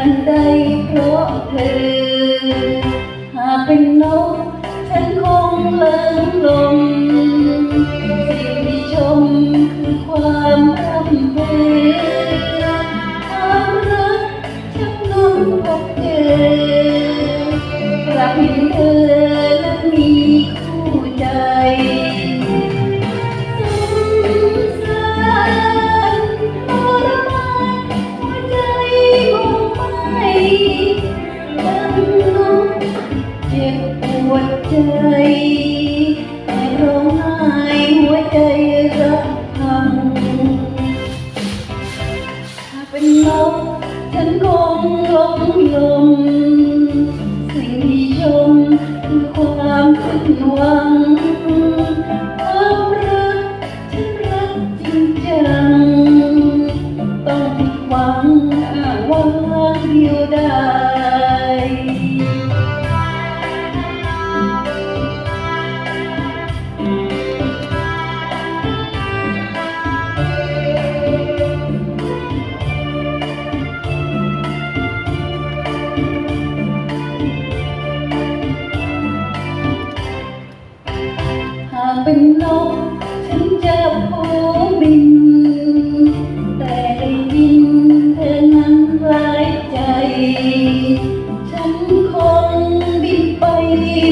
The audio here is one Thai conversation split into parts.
ทันใดเพราะเธอหากเป็นนก วัน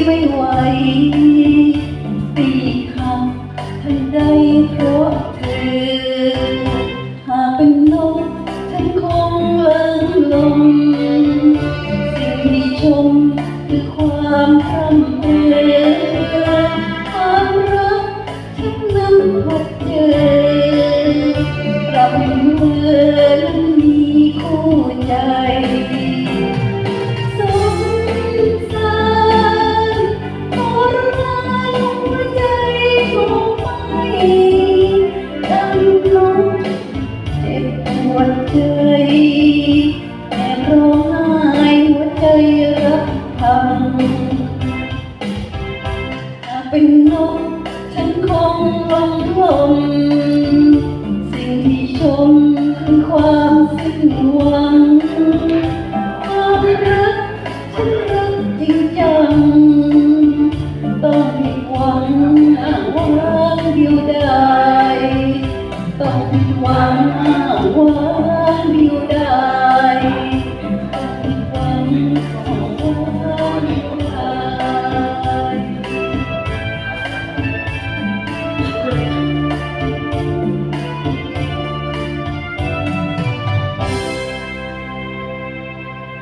ไม่ไหวตีคำทันไดเพราะเธอ หากเป็นนกฉันคงเลิงลมสิ่งที่ชมคือความทำเอง